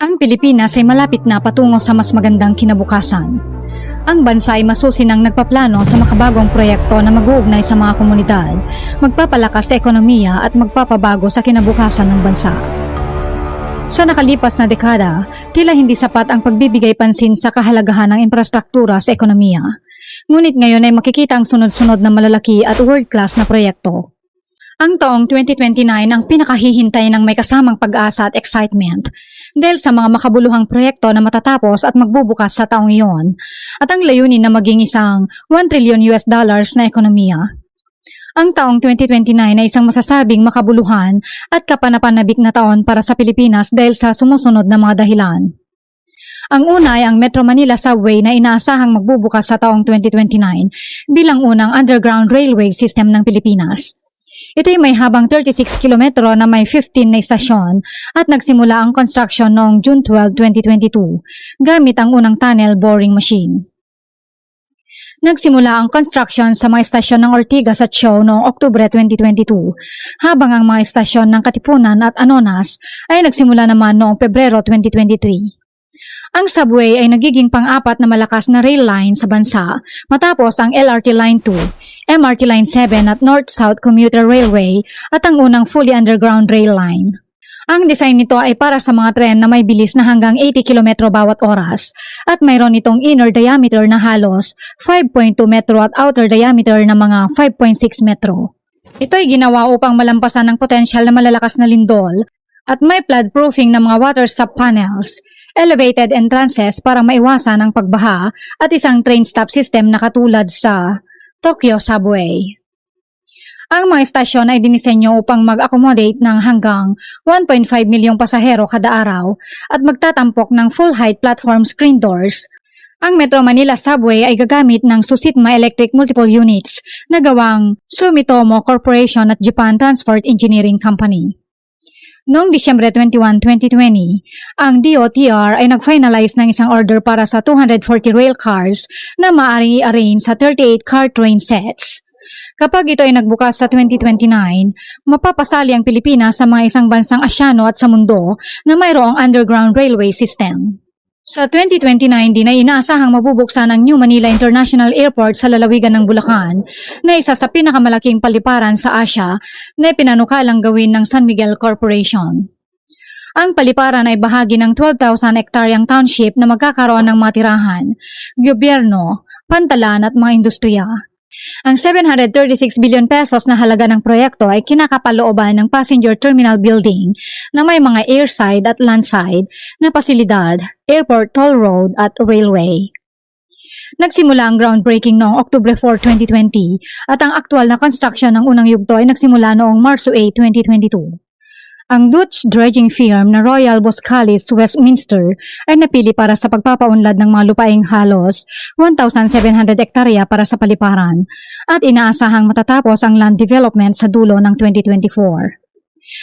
Ang Pilipinas ay malapit na patungo sa mas magandang kinabukasan. Ang bansa ay masusinang nagpaplano sa makabagong proyekto na mag-uugnay sa mga komunidad, magpapalakas sa ekonomiya at magpapabago sa kinabukasan ng bansa. Sa nakalipas na dekada, tila hindi sapat ang pagbibigay pansin sa kahalagahan ng infrastruktura sa ekonomiya. Ngunit ngayon ay makikita ang sunod-sunod na malalaki at world-class na proyekto. Ang taong 2029 ang pinakahihintay ng may kasamang pag-asa at excitement dahil sa mga makabuluhang proyekto na matatapos at magbubukas sa taong iyon at ang layunin na maging isang 1 trillion US dollars na ekonomiya. Ang taong 2029 ay isang masasabing makabuluhan at kapanapanabik na taon para sa Pilipinas dahil sa sumusunod na mga dahilan. Ang una ay ang Metro Manila Subway na inaasahang magbubukas sa taong 2029 bilang unang underground railway system ng Pilipinas. Ito ay may habang 36 kilometro na may 15 na istasyon at nagsimula ang construction noong June 12, 2022 gamit ang unang tunnel boring machine. Nagsimula ang construction sa mga istasyon ng Ortigas at Show noong Oktubre 2022, habang ang mga istasyon ng Katipunan at Anonas ay nagsimula naman noong Pebrero 2023. Ang subway ay nagiging pang-apat na malakas na rail line sa bansa matapos ang LRT Line 2, MRT Line 7 at North-South Commuter Railway at ang unang fully underground rail line. Ang design nito ay para sa mga tren na may bilis na hanggang 80 km bawat oras at mayroon itong inner diameter na halos 5.2 metro at outer diameter na mga 5.6 metro. Ito ay ginawa upang malampasan ang potensyal na malalakas na lindol at may flood-proofing ng mga water stop panels, elevated entrances para maiwasan ang pagbaha at isang train stop system na katulad sa Tokyo Subway. Ang mga estasyon ay dinisenyo upang mag-accommodate ng hanggang 1.5 milyong pasahero kada araw at magtatampok ng full-height platform screen doors. Ang Metro Manila Subway ay gagamit ng Susitma Electric Multiple Units na gawang Sumitomo Corporation at Japan Transport Engineering Company. Noong Disyembre 21, 2020, ang DOTR ay nag-finalize ng isang order para sa 240 rail cars na maaaring i-arrange sa 38 car train sets. Kapag ito ay nagbukas sa 2029, mapapasali ang Pilipinas sa mga isang bansang asyano at sa mundo na mayroong underground railway system. Sa 2029 din ay inaasahang mabubuksan ang New Manila International Airport sa lalawigan ng Bulacan na isa sa pinakamalaking paliparan sa Asia na ipinanukalang gawin ng San Miguel Corporation. Ang paliparan ay bahagi ng 12,000 hektaryang township na magkakaroon ng mga tirahan, gobyerno, pantalan at mga industriya. Ang 736 billion pesos na halaga ng proyekto ay kinakapalooban ng passenger terminal building na may mga airside at landside na pasilidad, airport toll road at railway. Nagsimula ang groundbreaking noong Oktubre 4, 2020 at ang aktual na construction ng unang yugto ay nagsimula noong Marso 8, 2022. Ang Dutch dredging firm na Royal Boscalis Westminster ay napili para sa pagpapaunlad ng mga lupaing halos 1,700 hektarya para sa paliparan at inaasahang matatapos ang land development sa dulo ng 2024.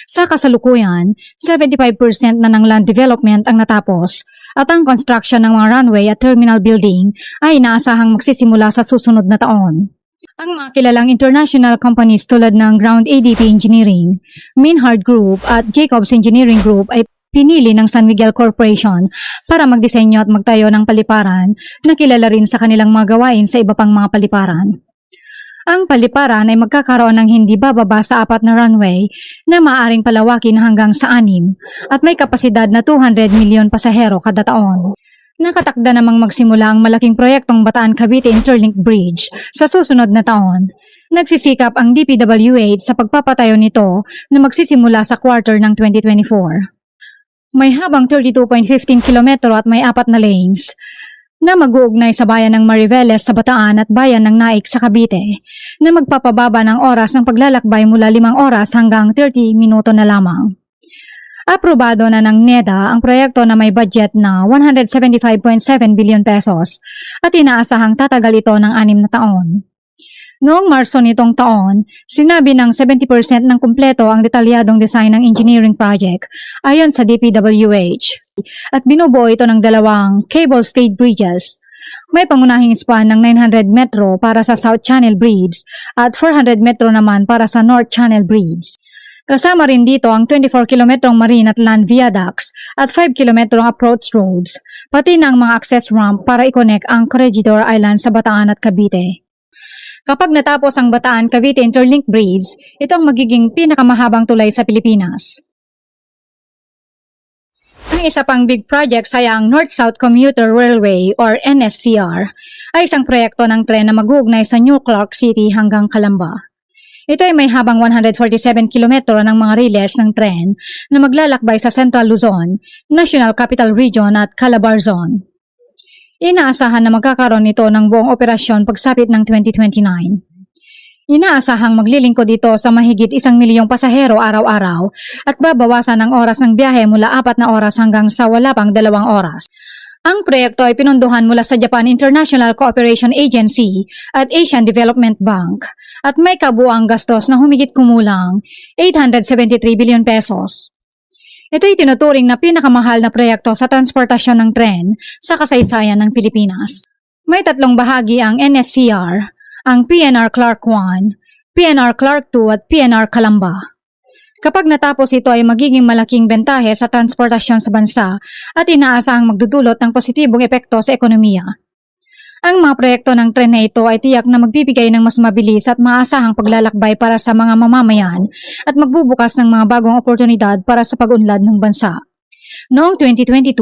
Sa kasalukuyan, 75% na ng land development ang natapos at ang construction ng mga runway at terminal building ay inaasahang magsisimula sa susunod na taon. Ang mga kilalang international companies tulad ng Ground ADP Engineering, Minhard Group at Jacobs Engineering Group ay pinili ng San Miguel Corporation para magdisenyo at magtayo ng paliparan na kilala rin sa kanilang mga gawain sa iba pang mga paliparan. Ang paliparan ay magkakaroon ng hindi bababa sa apat na runway na maaaring palawakin hanggang sa anim at may kapasidad na 200 milyon pasahero kada taon. Nakatakda namang magsimula ang malaking proyektong Bataan Cavite Interlink Bridge sa susunod na taon. Nagsisikap ang DPWH sa pagpapatayo nito na magsisimula sa quarter ng 2024. May habang 32.15 kilometro at may apat na lanes na mag-uugnay sa bayan ng Mariveles sa Bataan at bayan ng Naik sa Cavite na magpapababa ng oras ng paglalakbay mula 5 oras hanggang 30 minuto na lamang. Aprobado na ng NEDA ang proyekto na may budget na 175.7 billion pesos at inaasahang tatagal ito ng anim na taon. Noong Marso nitong taon, sinabi ng 70% ng kumpleto ang detalyadong design ng engineering project ayon sa DPWH at binubuo ito ng dalawang cable stayed bridges. May pangunahing span ng 900 metro para sa South Channel Bridge at 400 metro naman para sa North Channel Bridge. Kasama rin dito ang 24 kilometrong marine at land viaducts at 5 kilometrong approach roads, pati ang mga access ramp para i-connect ang Corregidor Island sa Bataan at Cavite. Kapag natapos ang Bataan-Cavite Interlink Bridge, ito ang magiging pinakamahabang tulay sa Pilipinas. Ang isa pang big project ay ang North-South Commuter Railway or NSCR ay isang proyekto ng tren na mag-uugnay sa New Clark City hanggang Calamba. Ito ay may habang 147 kilometro ng mga riles ng tren na maglalakbay sa Central Luzon, National Capital Region at Calabar Zone. Inaasahan na magkakaroon nito ng buong operasyon pagsapit ng 2029. Inaasahang maglilingkod ito sa mahigit isang milyong pasahero araw-araw at babawasan ang oras ng biyahe mula apat na oras hanggang sa wala pang dalawang oras. Ang proyekto ay pinunduhan mula sa Japan International Cooperation Agency at Asian Development Bank at may kabuang gastos na humigit kumulang 873 billion pesos. Ito ay tinuturing na pinakamahal na proyekto sa transportasyon ng tren sa kasaysayan ng Pilipinas. May tatlong bahagi ang NSCR, ang PNR Clark 1, PNR Clark 2 at PNR Calamba. Kapag natapos ito ay magiging malaking bentahe sa transportasyon sa bansa at inaasahang magdudulot ng positibong epekto sa ekonomiya. Ang mga proyekto ng tren na ito ay tiyak na magbibigay ng mas mabilis at maasahang paglalakbay para sa mga mamamayan at magbubukas ng mga bagong oportunidad para sa pag-unlad ng bansa. Noong 2022,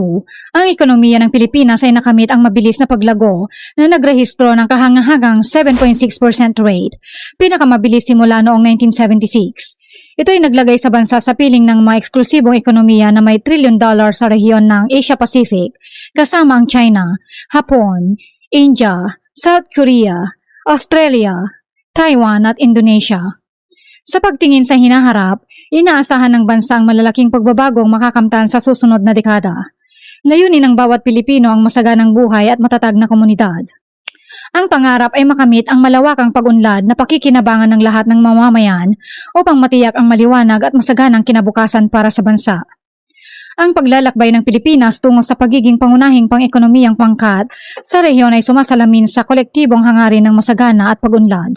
ang ekonomiya ng Pilipinas ay nakamit ang mabilis na paglago na nagrehistro ng kahangahagang 7.6% rate, pinakamabilis simula noong 1976. Ito ay naglagay sa bansa sa piling ng mga eksklusibong ekonomiya na may trillion dollar sa rehiyon ng Asia Pacific, kasama ang China, Hapon, India, South Korea, Australia, Taiwan at Indonesia. Sa pagtingin sa hinaharap, inaasahan ng bansa ang malalaking pagbabagong makakamtan sa susunod na dekada. Layunin ng bawat Pilipino ang masaganang buhay at matatag na komunidad. Ang pangarap ay makamit ang malawakang pag-unlad na pakikinabangan ng lahat ng mamamayan upang matiyak ang maliwanag at masaganang kinabukasan para sa bansa. Ang paglalakbay ng Pilipinas tungo sa pagiging pangunahing pang-ekonomiyang pangkat sa rehiyon ay sumasalamin sa kolektibong hangarin ng masagana at pag-unlad.